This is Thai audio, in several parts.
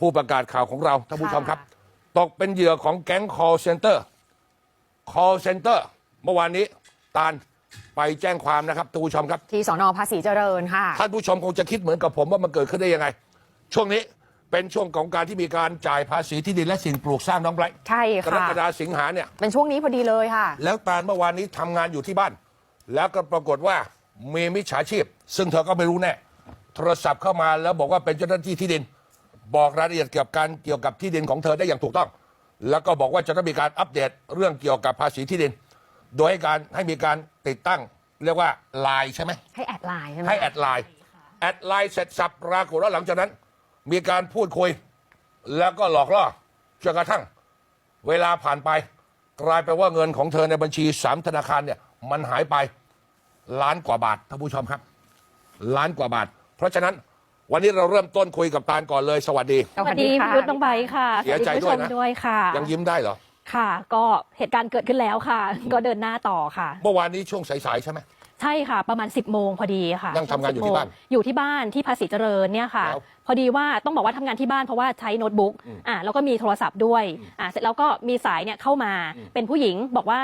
ผู้ประกาศข่าวของเราท่านผู้ชมครับ ตกเป็นเหยื่อของแก๊ง call center call center เมื่อวานนี้ตาลไปแจ้งความนะครับท่านผู้ชมครับ ที่สอนอภาษีเจริญค่ะ ท่านผู้ชมคงจะคิดเหมือนกับผมว่ามันเกิดขึ้นได้ยังไง ช่วงนี้เป็นช่วงของการที่มีการจ่ายภาษีที่ดินและสิ่งปลูกสร้างน้องไบรท์ใช่กรค่ะกฎาสิงหาเนี่ย เป็นช่วงนี้พอดีเลยค่ะ แล้วตาลเมื่อวานนี้ทำงานอยู่ที่บ้าน แล้วก็ปรากฏว่ามีมิจฉาชีพ ซึ่งเธอก็ไม่รู้แน่โทรศัพท์เข้ามาแล้วบอกว่าเป็นเจ้าหน้าที่ที่ดิน บอกรายละเอียดเกี่ยวกับการเกี่ยวกับที่ดินของเธอได้อย่างถูกต้อง แล้วก็บอกว่าจะต้องมีการอัปเดตเรื่องเกี่ยวกับภาษีที่ดิน โดยให้การให้มีการติดตั้งเรียกว่าไลน์ใช่ไหม ให้แอดไลน์ใช่ไหมให้แอดไลน์แอดไลน์เสร็จสับปรากฏว่าหลังจากนั้น มีการพูดคุย แล้วก็หลอกล่อจนกระทั่ง เวลาผ่านไป กลายเป็นว่าเงินของเธอในบัญชีสามธนาคารเนี่ยมันหายไปล้านกว่าบาทท่านผู้ชมครับ ล้านกว่าบาท เพราะฉะนั้น วันนี้เราเริ่มต้นคุยกับตาลก่อนเลย สวัสดี สวัสดีพี่ค่ะยุทธน้องใบร์ทค่ะเสียใจสวัสด้วยนะคุณผู้ชมด้วยค่ะ ยังยิ้มได้เหรอ ค่ะ ก็เหตุการณ์เกิดขึ้นแล้วค่ะ ก็เดินหน้าต่อค่ะ เมื่อวานนี้ช่วงสายๆใช่ไหม ใช่ค่ะ ประมาณ 10บโมงพอดีค่ะนั่งทำงานอยู่ที่บ้าน10โมงอยู่ที่บ้านที่ภาษีเจริญเนี่ยค่ะ แล้วพอดีว่าต้องบอกว่าทำงานที่บ้านเพราะว่าใช้โน้ตบุ๊กอ่าแล้วก็มีโทรศัพท์ด้วยอ่าเสร็จแล้วก็มีสายเนี่ยเข้ามาเป็นผู้หญิงบอกว่า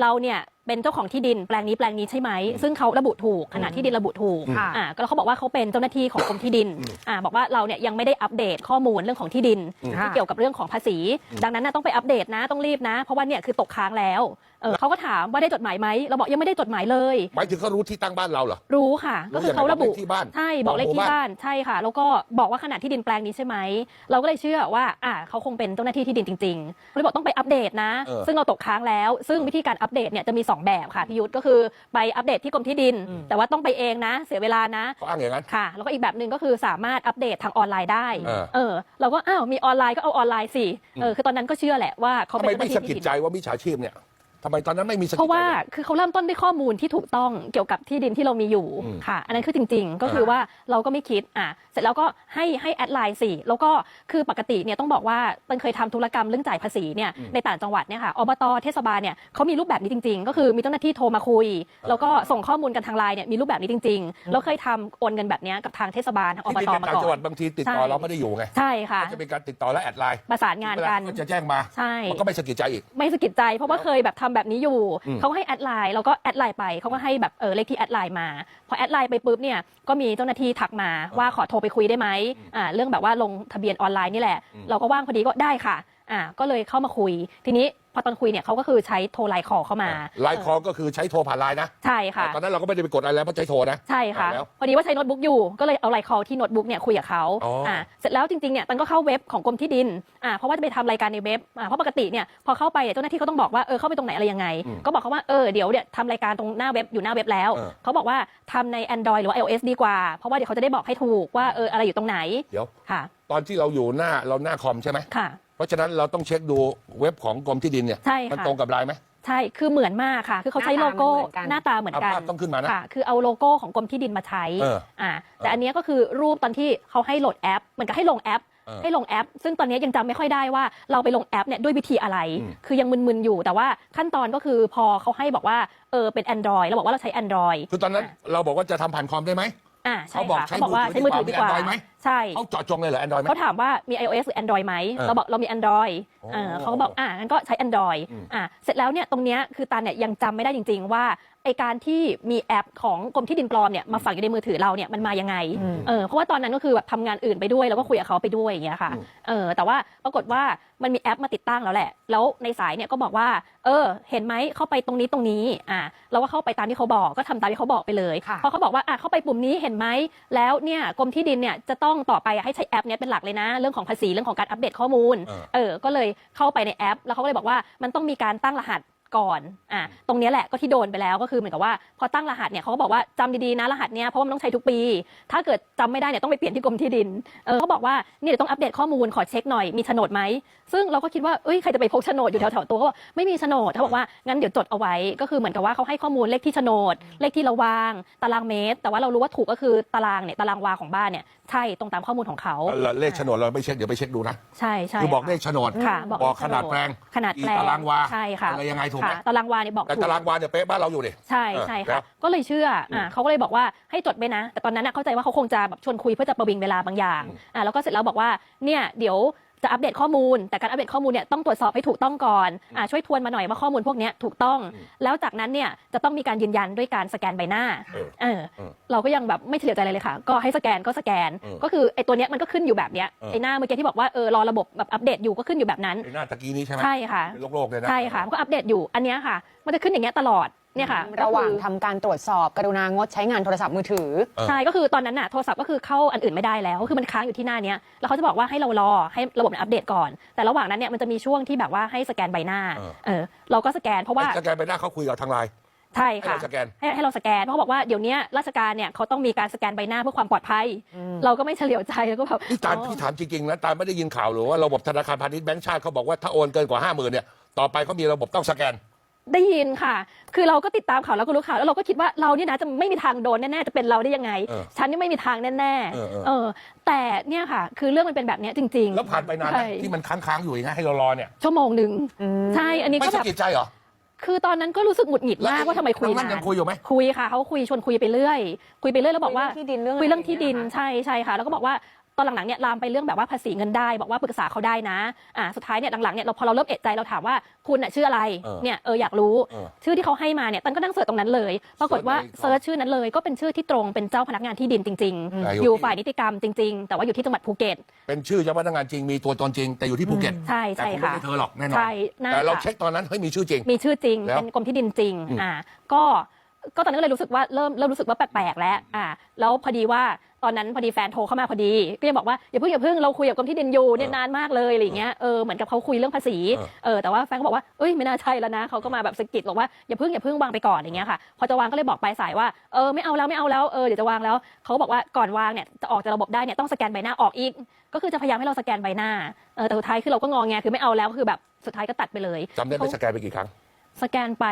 เราเนี่ย เป็นเจ้าของที่ดินแปลงนี้แปลงนี้ใช่ไหม ซึ่งเขาระบุถูกขณะที่ดินระบุถูกค่ะ อ่าก็แล้วเขาบอกว่าเขาเป็นเจ้าหน้าที่ของกรมที่ดินอ่าบอกว่าเราเนี่ยยังไม่ได้อัปเดตข้อมูลเรื่องของที่ดินค่ะที่เกี่ยวกับเรื่องของภาษี ดังนั้นนะต้องไปอัปเดตนะต้องรีบนะ เพราะว่าเนี่ยคือตกค้างแล้วเออเขาก็ถามว่าได้จดหมายไหมเราบอกยังไม่ได้จดหมายเลย หมายถึงเขารู้ที่ตั้งบ้านเราเหรอ รู้ค่ะ ก็คือเขาระบุรู้อย่างไรบอกเลขที่บ้านใช่บอกเลขบอกหมู่ที่บ้านบ้านใช่ค่ะ แล้วก็บอกว่าขนาดที่ดินแปลงนี้ใช่ไหมเราก็เลยเชื่อว่าอ่าเขาคงเป็นเจ้าหน้าที่ที่ดินจริงๆเลยบอกต้องไปอัปเดตนะเออซึ่งเราตกค้างแล้ว ซึ่งวิธีการอัปเดตเนี่ยจะมีสองแบบค่ะพี่ยุทธก็คือไปอัปเดตที่กรมที่ดิน แต่ว่าต้องไปเองนะ เสียเวลานะเขาอ้างอย่างนั้นค่ะ แล้วก็อีกแบบหนึ่งก็คือสามารถอัปเดตทางออนไลน์ได้เออเออเราก็อ้าวมีออนไลน์ก็เอาออนไลน์สิเออคือตอนนั้นก็เชื่อแหละว่าเขาทำเป็นไมเจ้าหไม่น้าสะที่กิดที่ดินใจว่ามิจฉาชีพเนี่ย ทำไมตอนนั้นไม่มีสะกิดเพราะว่าใจลยคือเขาเริ่มต้นด้วยข้อมูลที่ถูกต้องเกี่ยวกับที่ดินที่เรามีอยู่อืมค่ะ อันนั้นคือจริง ๆ ก็คือว่าเราก็ไม่คิดอะเสร็จแล้วก็ให้ให้แอดไลน์สิแล้วก็คือปกติเนี่ยต้องบอกว่าเปิ้ลเคยทำธุรกรรมเรื่องจ่ายภาษีเนี่ยในต่างจังหวัดเนี่ยค่ะอบตเทศบาลเนี่ยเขามีรูปแบบนี้จริง ๆ ก็คือมีเจ้าหน้าที่โทรมาคุย แล้วก็ส่งข้อมูลกันทางไลน์เนี่ยมีรูปแบบนี้จริงๆแล้วเคยทำโอนเงินแบบเนี้ยกับทางเทศบาลทางอบที่ตเป็นมาต่างก่อจังหวัดน บางทีติดต่อใช่ เราไม่ได้อยู่ไงใช่ค่ะ ก็จะเป็นการติดต่อและแอดไลน์ประสานงานกันก็จะแจ้งมา ใช่ มันก็ไม่สะกิดใจอีก ไม่สะกิดใจเพราะว่าเคยแบบทำแบบนี้อยู่อืมเขาให้แอดไลน์แล้วก็แอดไลน์ไปเขาก็ให้แบบเออเลขที่แอดไลน์มา พอแอดไลน์ไปปุ๊บเนี่ยก็มีเจ้าหน้าที่ทักมาว่าขอโทรไปคุยได้ไหมอ่าเรื่องแบบว่าลงทะเบียนออนไลน์นี่แหละ เราก็ว่างพอดีก็ได้ค่ะ อ่าก็เลยเข้ามาคุย ทีนี้พอตอนคุยเนี่ยเขาก็คือใช้โทรไลน์คอเข้ามาไลน์คอลก็คือใช้โทรผ่านไลน์นะใช่ค่ะตอนนั้นเราก็ไม่ได้ไปกดอะไรแล้วเพราะใช้โทรนะใช่ค่ะแล้วพอดีว่าใช้โน้ตบุ๊กอยู่ก็เลยเอาไลน์คอลที่โน้ตบุ๊กเนี่ยคุยกับเขาอ๋ออ่อ่าเสร็จแล้วจริงๆเนี่ยตันก็เข้าเว็บของกรมที่ดินอ่าเพราะว่าจะไปทำรายการในเว็บอ่าเพราะปกติเนี่ยพอเข้าไปเนี่ยเจ้าหน้าที่เขาต้องบอกว่าเออเข้าไปตรงไหนอะไรยังไง ก็บอกเขาว่าเออเดี๋ยวเนี่ยทำรายการตรงหน้าเว็บอยู่หน้าเว็บแล้วเออเขาบอกว่าทำใน Android หรือว่า iOS ดีกว่า เพราะว่าเดี๋ยวเขาจะได้บอกให้ถูกว่าเอออะไรอยู่ตรงไหนเดี๋ยวค่ะ ตอนที่เราอยู่หน้าเราหน้าคอมใช่ไหมค่ะ เพราะฉะนั้นเราต้องเช็คดูเว็บของกรมที่ดินเนี่ยใช่มันค่ะตรงกับไลน์ไหม ใช่ คือเหมือนมากค่ะ คือเขาใช้หน้าโลตาโก้มันเหมือนกันหน้าตาเหมือนกัน เอาภาพต้องขึ้นมานะค่ะ คือเอาโลโก้ของกรมที่ดินมาใช้เอออ่าแต่อันเนี้ยก็คือรูปตอนที่เขาให้โหลดแอป เหมือนกับให้ลงแอป เออให้ลงแอป ซึ่งตอนนี้ยังจำไม่ค่อยได้ว่าเราไปลงแอปเนี่ยด้วยวิธีอะไร อืม คือยังมึนๆอยู่ แต่ว่าขั้นตอนก็คือพอเขาให้บอกว่า เออ เป็น Android เราบอกว่าเราใช้ Android คือตอนนั้นเราบอกว่าจะทำผ่านคอมได้ไหม อ่าใช่เขาบอกค่ะใช้เขาบอกว่ามือถือใช้มือถือดีดีกกว่าว่ามี Android ไหม ใช่ เขาเจาะจงเลยเหรอแอนดรอยไหม เขาถามว่ามี iOS หรือ Android ไหม เออเราบอกเรามี Android โอ้เออเขาก็บอกอ่างั้นก็ใช้ Android อืม อ่าเสร็จแล้วเนี่ยตรงเนี้ยคือตาเนี่ยยังจำไม่ได้จริง ๆ ว่า ไอการที่มีแอปของกรมที่ดินปลอมเนี่ยมาฝังอยู่ในมือถือเราเนี่ยมันมายังไงอืมเออเพราะว่าตอนนั้นก็คือแบบทำงานอื่นไปด้วยแล้วก็คุยกับเขาไปด้วยอย่างเงี้ยค่ะอืมเออแต่ว่าปรากฏว่ามันมีแอปมาติดตั้งแล้วแหละ แล้วในสายเนี่ยก็บอกว่า เออ เห็นไหมเข้าไปตรงนี้ตรงนี้อ่าเราก็เข้าไปตามที่เขาบอกก็ทำตามที่เขาบอกไปเลยค่ะพอเขาบอกว่าอะเข้าไปปุ่มนี้เห็นไหมแล้วเนี่ยกรมที่ดินเนี่ยจะต้องต่อไปอะให้ใช้แอปเนี้ยเป็นหลักเลยนะ เรื่องของภาษีเรื่องของการอัปเดตข้อมูลเออเออก็เลยเข้าไปในแอป แล้วเขาก็เลยบอกว่ามันต้องมีการตั้งรหัส ก่อนอะตรงเนี้ยแหละก็ที่โดนไปแล้วก็คือเหมือนกับว่าพอตั้งรหัสเนี่ยเขาก็บอกว่าจำดีๆนะรหัสเนี้ยเพราะว่ามันต้องใช้ทุกปี ถ้าเกิดจำไม่ได้เนี่ยต้องไปเปลี่ยนที่กรมที่ดินเออเขาบอกว่านี่เดี๋ยวต้องอัปเดตข้อมูลขอเช็คหน่อยมีโฉนดไหมซึ่งเราก็คิดว่าเอ้ยใครจะไปพกโฉนดอยู่แถวๆตัวเขาบอกไม่มีโฉนดเขาบอกว่างั้นเดี๋ยวจดเอาไว้ ก็คือเหมือนกับว่าเขาให้ข้อมูลเลขที่โฉนด เลขที่เราวาง ตารางเมตร แต่ว่าเรารู้ว่าถูกก็คือตารางเนี่ยตารางวาของบ้านเนี่ยใช่ตรงตามข้อมูลของเขาแล้วเลขโฉนดเราไม่เช็คเดี๋ยวไปเช็คดูนะใช่ใช่คือบอกค่ะเลขโฉนดค่ะบอกขนาดแปลงขนาดแปลงกี่ตารางวาใช่ค่ะอะไรยังไงถูกถูกไหมค่ะตารางวาเนี่ยบอกแต่ถูกตารางวาเนี่ยเป๊ะบ้านเราอยู่ดิ ใช่ใช่เออแล้ค่ะวก็เลยเชื่ออ่าเขาก็เลยบอกว่าให้จดไปนะ แต่ตอนนั้นน่ะเข้าใจว่าเขาคงจะแบบชวนคุยเพื่อจะประวิงเวลาบางอย่างอ่าแล้วก็เสร็จแล้วบอกว่าเนี่ยเดี๋ยว จะอัปเดตข้อมูล แต่การอัปเดตข้อมูลเนี่ยต้องตรวจสอบให้ถูกต้องก่อนอ่าช่วยทวนมาหน่อยว่าข้อมูลพวกเนี้ยถูกต้อง แล้วจากนั้นเนี่ยจะต้องมีการยืนยันด้วยการสแกนใบหน้าเออเออเออเราก็ยังแบบไม่เฉลียวใจอะไรเลยค่ะ ก็ให้สแกนก็สแกนเออก็คือไอ้ตัวเนี้ยมันก็ขึ้นอยู่แบบเนี้ยเออไอ้หน้าเมื่อกี้ที่บอกว่าเออรอระบบแบบอัปเดตอยู่ก็ขึ้นอยู่แบบนั้นไอ้หน้าตะกี้นี้ใช่ไหมใช่ค่ะเป็นโลกๆเลยนะใช่ค่ะมันก็อัปเดตอยู่อันเนี้ยค่ะ มันจะขึ้นอย่างเงี้ยตลอด เนี่ยค่ะระหว่างก็คือทำการตรวจสอบกรุณางดใช้งานโทรศัพท์มือถือเออใช่ ก็คือตอนนั้นน่ะโทรศัพท์ก็คือเข้าอันอื่นไม่ได้แล้วคือมันค้างอยู่ที่หน้าเนี้ยแล้วเขาจะบอกว่าให้เรารอให้ระบบมันอัปเดตก่อน แต่ระหว่างนั้นเนี่ยมันจะมีช่วงที่แบบว่าให้สแกนใบหน้าเออเออเราก็สแกนเพราะว่าไอ้สแกนไปหน้าเขาคุยกับทางไลน์ใช่ให้ค่ะเราสแกนให้ให้เราสแกนเพราะเขาบอกว่าเดี๋ยวเนี้ยราชการเนี่ยเขาต้องมีการสแกนใบหน้าเพื่อความปลอดภัย เราก็ไม่เฉลียวใจแล้วก็แบบนี่ตาลอ๋อพี่ถามจริงๆนะตาลไม่ได้ยินข่าวหรือว่าระบบธนาคารพาณิชย์แบงก์ชาติเขาบอกว่าถ้าโอนเกินกว่าห้าหมื่นเนี่ยต่อไปเขามีระบบต้องสแกน ได้ยินค่ะ คือเราก็ติดตามข่าวแล้วก็รู้ข่าวแล้วเราก็คิดว่าเราเนี่ยนะจะไม่มีทางโดนแน่ๆจะเป็นเราได้ยังไง เออฉันนี่ไม่มีทางแน่เออเออ ๆเออ แต่เนี่ยค่ะ คือเรื่องมันเป็นแบบเนี้ยจริงๆแล้วผ่านไปนานไหมใช่ ที่มันค้างๆอยู่อย่างเงี้ยให้เรารอเนี่ยชั่วโมงหนึ่งใช่อันนี้ไม่ก็สะแบบกิดใจเหรอ คือตอนนั้นก็รู้สึกหงุดหงิดมากว่าทำไมคุยแล้วนั่นานนยังคุยอยู่ไหม คุยค่ะเขาคุยชวนคุยไปเรื่อย คุยไปเรื่อยแล้วบอกว่า คุยเรื่องที่ดินเรื่องคุยเรื่องอะไรที่ดินอย่างเงี้ยเหรอคะใช่ใช่ค่ะ แล้วก็บอกว่า ตอนหลังๆเนี่ยลามไปเรื่องแบบว่าภาษีเงินได้บอกว่าปรึกษาเขาได้นะอ่าสุดท้ายเนี่ยหลังๆเนี่ยเราพอเราเริ่มเอะใจเราถามว่าคุณน่ะชื่ออะไรเออเนี่ยเอออยากรู้ เออ ชื่อที่เขาให้มาเนี่ยตันก็นั่งเสิร์ชตรงนั้นเลย ปรากฏว่าเสิร์ชในเซิร์ชชื่อนั้นเลยก็เป็นชื่อที่ตรงเป็นเจ้าพนักงานที่ดินจริง แต่อยู่ ๆ อยู่ที่ฝ่ายนิติกรรมจริง ๆ แต่ว่าอยู่ที่จังหวัดภูเก็ต เป็นชื่อเจ้าพนักงานจริงมีตัวตนจริง แต่อยู่ที่ภูเก็ตใช่แต่ใช่คงไม่ค่ะ ใช่เธอหรอกแน่นอน ใช่น่าแต่เราจะเช็คตอนนั้นเฮ้ยมีชื่อจริง มีชื่อจริง แล้วเป็นกรมที่ดินจริง อืม อ่า ก็ ก็ตอนนั้นก็เลยรู้สึกว่าเริ่มเริ่มรู้สึกว่าแปลกๆแล้ว อ่า แล้วพอดีว่าตอนนั้นพอดีแฟนโทรเข้ามาพอดี ก็ยังบอกว่าอย่าเพิ่งอย่าเพิ่งเราคุยกับกรมที่ดินอยู่เนี่ยนานมากเลยอะไรอย่างเงี้ย เออเหมือนกับเขาคุยเรื่องภาษี เออแต่ว่าแฟนก็บอกว่าเอ้ยไม่น่าใช่แล้วนะเขาก็มาแบบสะกิดบอกว่าอย่าเพิ่งอย่าเพิ่งวางไปก่อนอย่างเงี้ยค่ะ พอจะวางก็เลยบอกปลายสายว่าเออไม่เอาแล้วไม่เอาแล้วเออเดี๋ยวจะวางแล้วเขาก็บอกว่าก่อนวางเนี่ยจะออกจากระบบได้เนี่ยต้องสแกนใบหน้าออกอีก ก็คือจะพยายามให้เราสแกนใบหน้า เออแต่สุดท้ายคือเราก็งอแงคือไม่เอาแล้วก็คือแบบสุดท้ายก็ตัดไปเลยจำได้ไหมสแกนไปกี่ครั้งสแกนไป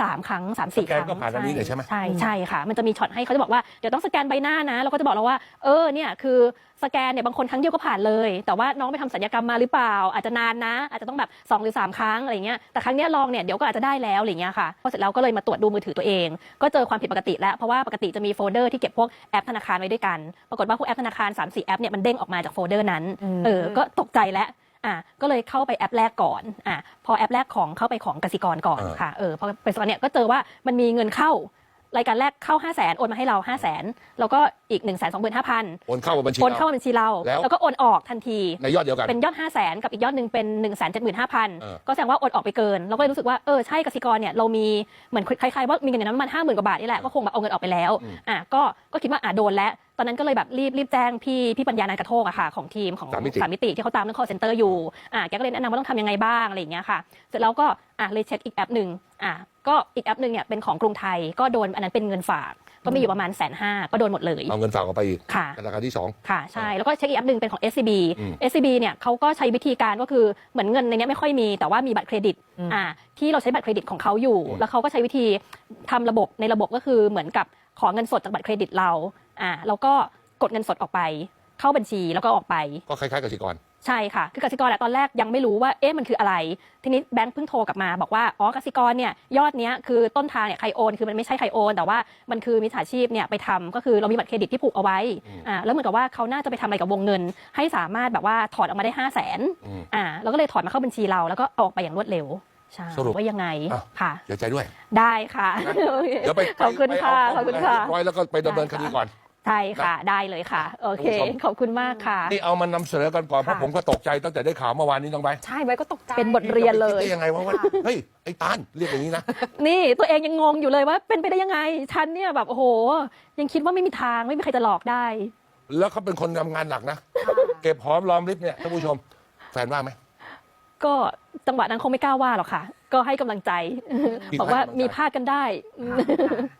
สามครั้งสามสี่สแกคนรั้งก็ผ่านอันนี้เลยใช่ไหม ใช่ใช่ค่ะ มันจะมีช็อตให้เขาจะบอกว่าเดี๋ยวต้องสแกนใบหน้านะเราก็จะบอกเราว่าเออเนี่ยคือสแกนเนี่ยบางคนครั้งเดียวก็ผ่านเลย แต่ว่าน้องไปทำศัลยกรรมมาหรือเปล่า อาจจะนานนะ อาจจะต้องแบบ2หรือ 3 ครั้งอะไรเงี้ยแต่ครั้งเนี้ยลองเนี่ยเดี๋ยวก็อาจจะได้แล้วอะไรเงี้ยค่ะพอเสร็จแล้วก็เลยมาตรวจดูมือถือตัวเอง ก็เจอความผิดปกติแล้วเพราะว่าปกติจะมีโฟลเดอร์ที่เก็บพวกแอปธนาคารไว้ด้วยกัน ปรากฏว่าพวกแอปธนาคาร3 4แอปเนี่ยมันเด้งออกมาจากโฟลเดอร์นั้นเออก็ตกใจแล้ว อะก็เลยเข้าไปแอปแรกก่อนอะพอแอปแรกของเข้าไปของกสิกรก่อนเออค่ะเออพอไปสกอนเนี่ยก็เจอว่ามันมีเงินเข้ารายการแรกเข้า 5 0 0แสนโอนมาให้เรา 5 0 0แสนแล้วก็อีก1 2 5 0 0 0โอนเข้าบัญชีโอนเข้าเรามาบัญชีเราแล้วแล้วก็โอนออกทันที ในยอดเดียวกัน เป็นยอด 5 0 0แสนกับอีกยอดหนึ่งเป็น1 7 5 0 0เออ0ก็แสดงว่าโอนออกไปเกิน เราก็เลยรู้สึกว่า เออ ใช่กสิกรเนี่ย เรามีเหมือนคล้ายๆว่ามีเงินในนั้นประมาณห้าหมื่นกว่าบาทนี่แหละ ก็คงแบบเอาเงินออกไปแล้วอะก็ก็คิดว่าอะโดนแล้วต อนนั้นก็เลยแบบรีบรีบแจ้งพี่พี่ปัญญานันกระโทกอะค่ะของทีมของสามมิติสามมิติที่เขาตามเรื่อง call center อยู่อะแกก็เลยแนะนำว่าต้องทำยังไงบ้างอะไรอย่างเงี้ยค่ะ เสร็จแล้วก็อะเลยเช็คอีกแอปหนึ่งอะก็อีกแอปหนึ่งเนี่ยเป็นของกรุงไทยก็โดนอันนั้นเป็นเงินฝากก็มีอยู่ประมาณแสนห้าก็โดนหมดเลย เอาเงินฝากออกไปอีกค่ะ ธนาคารที่สอง ค่ะ ใช่ แล้วก็เช็คอีกแอปหนึ่งเป็นของ SCB อืม SCB เนี่ยเขาก็ใช้วิธีการก็คือเหมือนเงินในเนี้ยไม่ค่อยมีแต่ว่ามีบัตรเครดิตอ่าที่เราใช้บัตรเครดิตของเขาอยู่ อืม แล้วเขาก็ใช้วิธีทำระบบในระบบก็คือเหมือนกับขอเงินสดจากบัตรเครดิตเรา อ่าแล้วก็กดเงินสดออกไป เข้าบัญชีแล้วก็ออกไป ก็คล้ายๆกสิกร ใช่ค่ะ คือกสิกรอะตอนแรกยังไม่รู้ว่าเอ๊ะมันคืออะไร ทีนี้แบงค์เพิ่งโทรกลับมาบอกว่าอ๋อกสิกรเนี่ยยอดเนี้ยคือต้นทางเนี่ยใครโอนคือมันไม่ใช่ใครโอน แต่ว่ามันคือมิจฉาชีพเนี่ยไปทำก็คือเรามีบัตรเครดิตที่ผูกเอาไว้อ่าแล้วเหมือนกับว่าเขาน่าจะไปทำอะไรกับวงเงิน ให้สามารถแบบว่าถอดออกมาได้ห้าแสนอืม อ่าแล้วก็เลยถอดมาเข้าบัญชีเราแล้วก็เอาออกไปอย่างรวดเร็วใช่สรุปว่ายังไงอ้าวค่ะเสียใจด้วยได้ค่ะ เดี๋ยวไปขอบคุณไปค่ะเาขอบคุณค่ะเรียบร้อยแล้วก็ไปดำเนินคดีก่อน ใช่ค่ะ ได้เลยค่ะ โอเคท่านผู้ชม ขอบคุณมากค่ะ นี่เอามานำเสนอกันก่อน เพราะค่ะ ผมก็ตกใจตั้งแต่ได้ข่าวเมื่อวานนี้น้องใบร์ทใช่ไว้ก็ตกใจเป็นบทเรียนเลยคิดได้ยังไงวะว่าเฮ้ยไอ้ตาลเรียกอย่างนี้นะ นี่ตัวเองยังงงอยู่เลยว่าเป็นไปได้ยังไง ฉันเนี่ยแบบโอ้โห ยังคิดว่าไม่มีทางไม่มีใครจะหลอกได้ แล้วเขาเป็นคนทำงานหนักนะ เก็บหอมรอมริบเนี่ยท่านผู้ชม แฟนว่าไหม ก็จังหวะนั้นคงไม่กล้าว่าหรอกค่ะ ก็ให้กำลังใจ มีบอกว่าให้กำลังใจ มีพลาดกันได้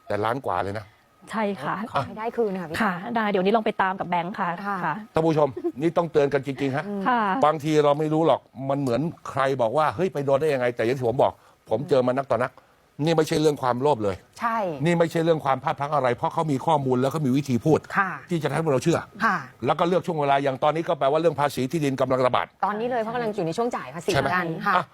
แต่ล้านกว่าเลยนะ ใช่ค่ะขอให้ได้คืนค่ะพี่ค่ะได้เดี๋ยวนี้ลองไปตามกับแบงค์ค่ะค่ะค่ะ ท่านผู้ชม นี่ต้องเตือนกันจริง ๆ ฮะ ค่ะ บางทีเราไม่รู้หรอกมันเหมือนใครบอกว่าเฮ้ยไปโดนได้ยังไง แต่อย่างที่ผมบอก ผมเจอมานักต่อนัก นี่ไม่ใช่เรื่องความโลภเลย ใช่ นี่ไม่ใช่เรื่องความพลาดพลั้งอะไร เพราะเขามีข้อมูลแล้วเขามีวิธีพูด ค่ะ ที่จะทำให้เราเชื่อ ค่ะ แล้วก็เลือกช่วงเวลาอย่างตอนนี้ก็แปลว่าเรื่องภาษีที่ดินกำลังระบาด ตอนนี้เลยเพราะกำลังอยู่ในช่วงจ่ายภาษีใช่ไหม กันค่ะ อะ